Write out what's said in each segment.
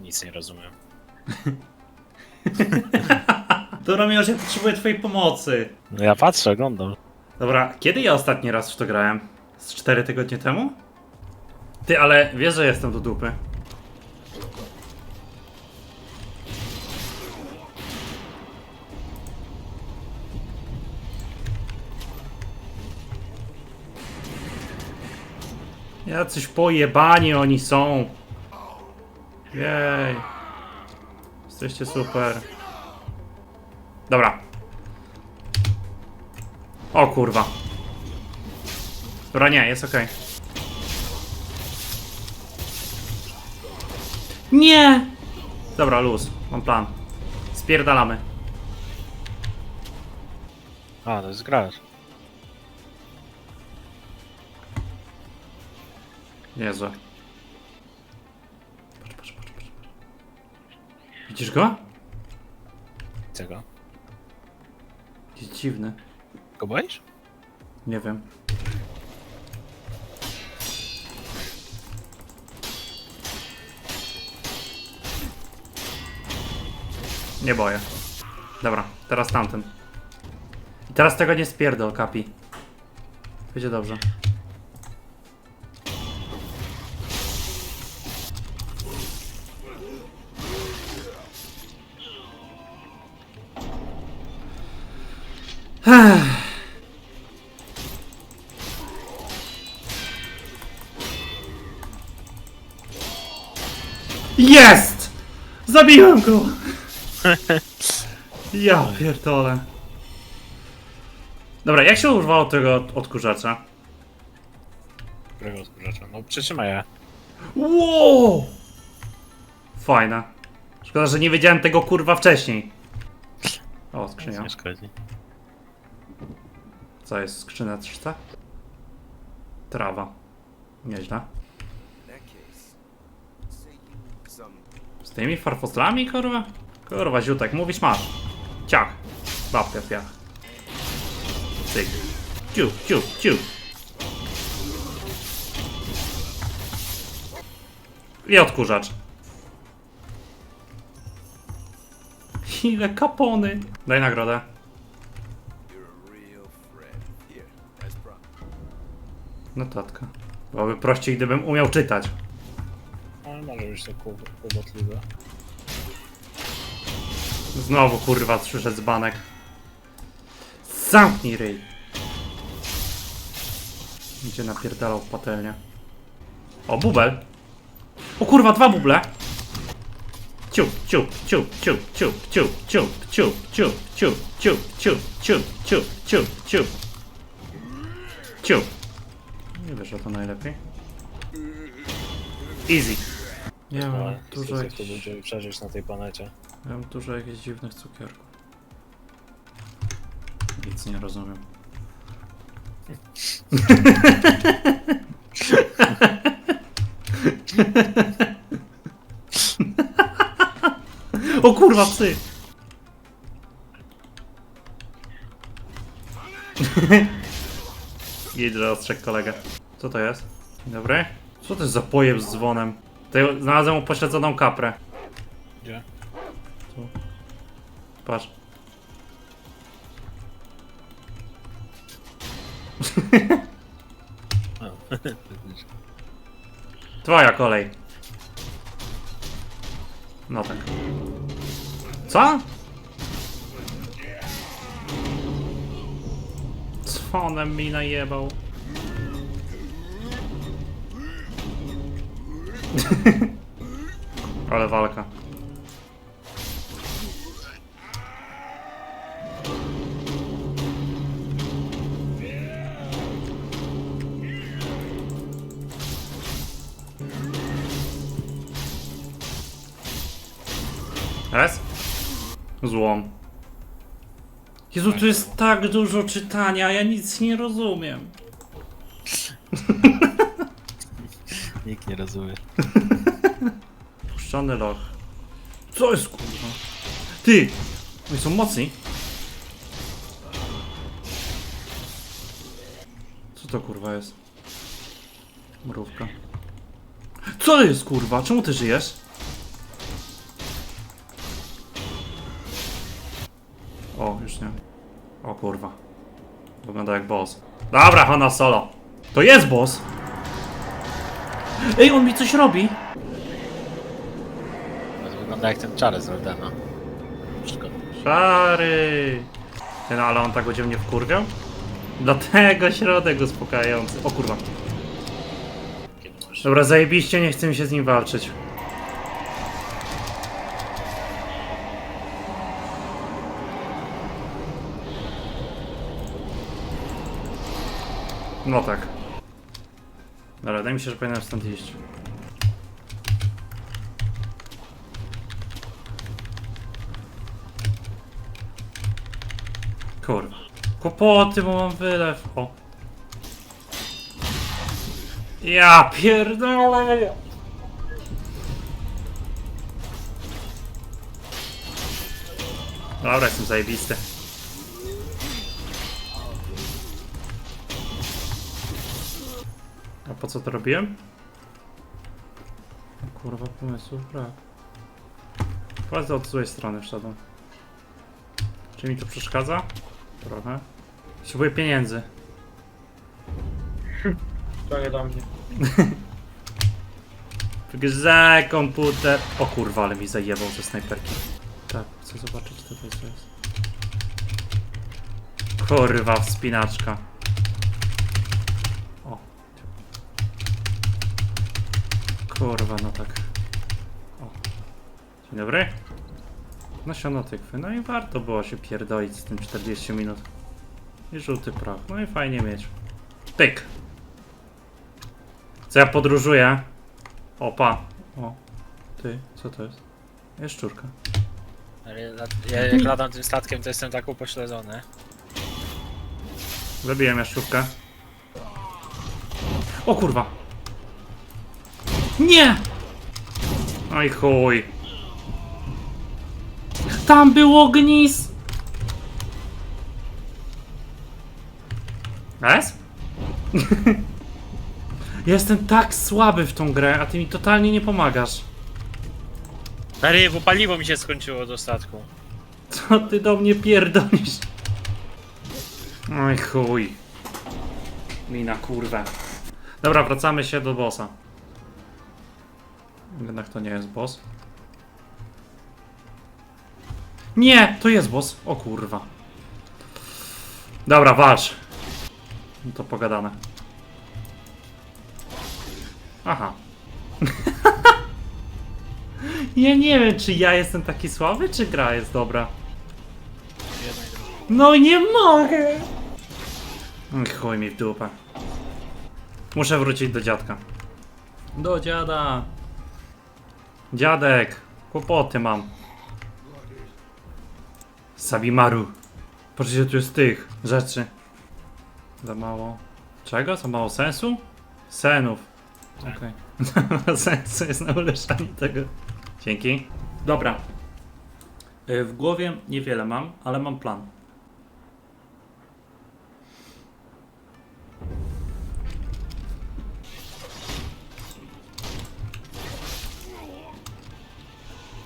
Nic nie rozumiem. To Romeo, ja potrzebuję twojej pomocy. No ja patrzę, oglądam. Dobra, kiedy ja ostatni raz w to grałem? Z 4 tygodnie temu? Ty, ale wiesz, że jestem do dupy. Jacyś pojebani oni są. Jej. Jesteście super. Dobra. O kurwa. Dobra, nie, jest okej. Nie! Dobra, luz. Mam plan. Spierdalamy. A, to jest gracz. Niezłe. Widzisz go? Czego? Jest dziwny. Go boisz? Nie wiem. Nie boję. Dobra, teraz tamten. I teraz tego nie spierdol, kapi. Będzie dobrze. Jest! Zabiłem go! Ja pierdolę. Dobra, jak się używało tego odkurzacza? Którego odkurzacza? No przytrzymaj je. Wow! Fajna. Szkoda, że nie wiedziałem tego kurwa wcześniej. O, Nic skrzynia. nie szkodzi. Co jest skrzynia 300? Trawa. Nieźle. Tymi farfoslami, kurwa? Kurwa, ziutek, mówisz masz. Ciach. Babka w piach. Cyk. Ciu, ciu, ciu. I odkurzacz. Ile kapony. Daj nagrodę. Notatka. Byłoby prościej, gdybym umiał czytać. Ale może być to kłop- kłopotliwe. Znowu kurwa przyszedł z banek. Zamknij ryj. Gdzie napierdalał w patelnię. O, bubel. O kurwa, dwa buble. Ciu, ciu, ciu, ciu, ciu, ciu, ciu, ciu, ciu, ciu, ciu, ciu, ciu, ciu, ciu, ciu. Ciu. Nie wiesz o to najlepiej. Easy. Nie No, mam dużo jak to jakichś... będziemy przeżyć na tej planecie. Ja mam dużo jakichś dziwnych cukierków. Nic nie rozumiem. o kurwa, psy! Jedź, że ostrzeg kolegę. Co to jest? Dzień Dobry. Co to jest za pojeb z dzwonem? Tutaj znalazłem upośledzoną kaprę. Gdzie? Patrz. A, Twoja kolej. No tak. Co? Dzwonem mi najebał. Ale walka. Raz. Złom. Jezu, tu jest tak dużo czytania, ja nic nie rozumiem. Nikt nie rozumie. Puszczony loch. Co jest kurwa? Ty! Oni są mocni. Co to kurwa jest? Mrówka. Co to jest kurwa? Czemu ty żyjesz? O, już nie. O kurwa. Wygląda jak boss. Dobra, Hana Solo. To jest boss! Ej, on mi coś robi! To wygląda jak ten czary z Roldena. Szkoda. Szary! Ty, No ale on tak będzie mnie wkurwiał? Dlatego środek uspokajający. O kurwa. Kiedy masz... Dobra, zajebiście, nie chcę mi się z nim walczyć. No tak. Dobra, wydaje mi się, że powinienem stąd iść. Kurwa. Kłopoty, bo mam wylew. O. Ja pierdolę. Dobra, jestem zajebisty. A po co to robiłem? Kurwa, pomysłów brak. Bardzo od złej strony wszedłem. Czy mi to przeszkadza? Trochę. Potrzebuję pieniędzy. Trochę do mnie. Grze komputer. O kurwa, ale mi zajebał ze snajperki. Tak, chcę zobaczyć co to jest. Kurwa, wspinaczka. Kurwa, no tak. O. Dzień dobry. Nasiono tykwy. No i warto było się pierdolić z tym 40 minut. I żółty proch. No i fajnie mieć. Tyk. Co ja podróżuję? Opa. O. Ty, co to jest? Jest szczurka. Ale ja, ja jak ladam tym statkiem, to jestem tak upośledzony. Zabiłem jaszczurkę. O kurwa. Nie! Oj chuj. Tam było gnis! Es? Jestem tak słaby w tą grę, a ty mi totalnie nie pomagasz. Stary, bo paliwo mi się skończyło do statku. Co ty do mnie pierdolisz? Oj chuj. Mina kurwa. Dobra, wracamy się do bossa. Jednak to nie jest boss. Nie, to jest boss. O kurwa. Dobra, walcz. No to pogadane. Aha. ja nie wiem, czy ja jestem taki słaby, czy gra jest dobra. No nie mogę! Chuj mi w dupę. Muszę wrócić do dziadka. Do dziada. Dziadek, kłopoty mam. Sabimaru. Patrzcie, tu jest tych rzeczy. Za mało. Czego? Za mało sensu? Senów. Okej. Okay. sensu jest na ulepszanie tego. Dzięki. Dobra. Y, W głowie niewiele mam, ale mam plan.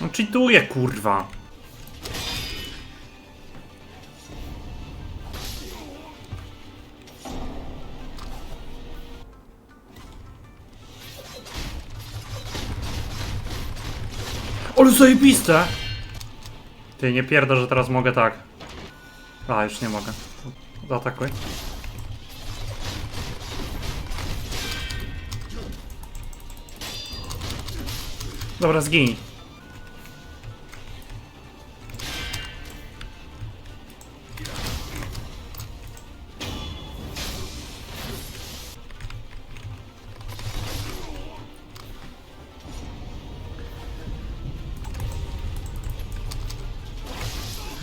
No cheatuję, kurwa. Ale zajebiste! Ty nie pierdo, że teraz mogę tak. A, już nie mogę. Zaatakuj. Dobra, zginij.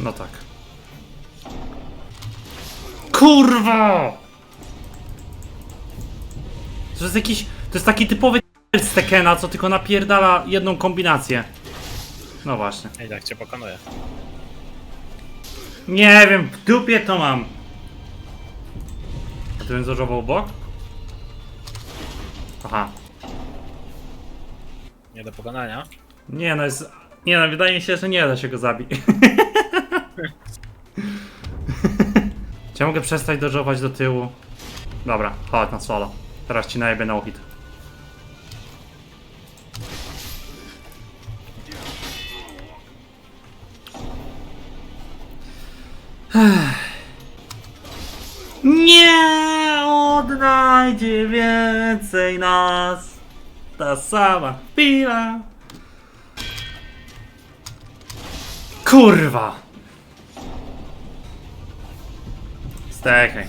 No tak. Kurwa! To jest jakiś. To jest taki typowy z Tekena, co tylko napierdala jedną kombinację. No właśnie. I tak cię pokonuję. Nie wiem, w dupie to mam. A ty bym zażował bok? Aha. Nie do pokonania. Nie no jest. Nie no, wydaje mi się, że nie da się go zabić. Czy ja mogę przestać dodżować do tyłu? Dobra, chodź na solo. Teraz ci najebie na hit. Nie odnajdzie więcej nas ta sama chwila. Kurwa! Stekaj.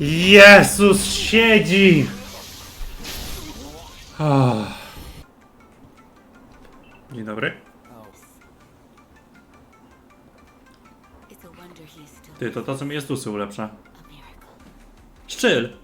Jezus siedzi! Ah. Dzień dobry. Ty, to to co mi jest usy ulepsza. Szczyl!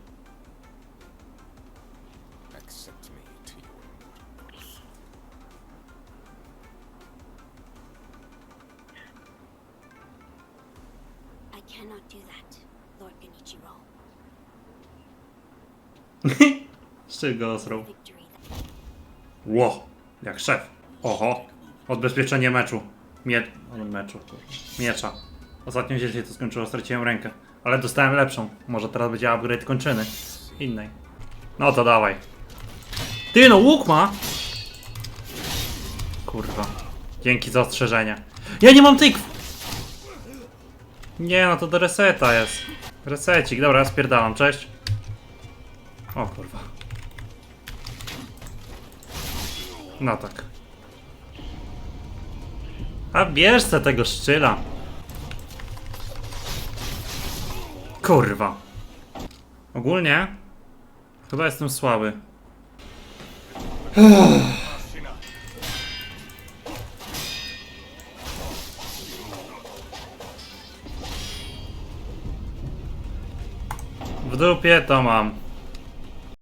Szczyl go osrał. Ło! Jak szef. Oho. Odbezpieczenie meczu. Mie... meczu. kurwa. Miecza. Ostatnio gdzieś się to skończyło, straciłem rękę. Ale dostałem lepszą. Może teraz będzie upgrade kończyny. Innej. No to dawaj. Ty no, łuk ma! Kurwa. Dzięki za ostrzeżenie. Ja nie mam tych! Nie no, to do reseta jest. Resecik, dobra, ja spierdalam, cześć. O kurwa. No tak. A bierz se tego szczyla. Kurwa. Ogólnie chyba jestem słaby. W dupie to mam.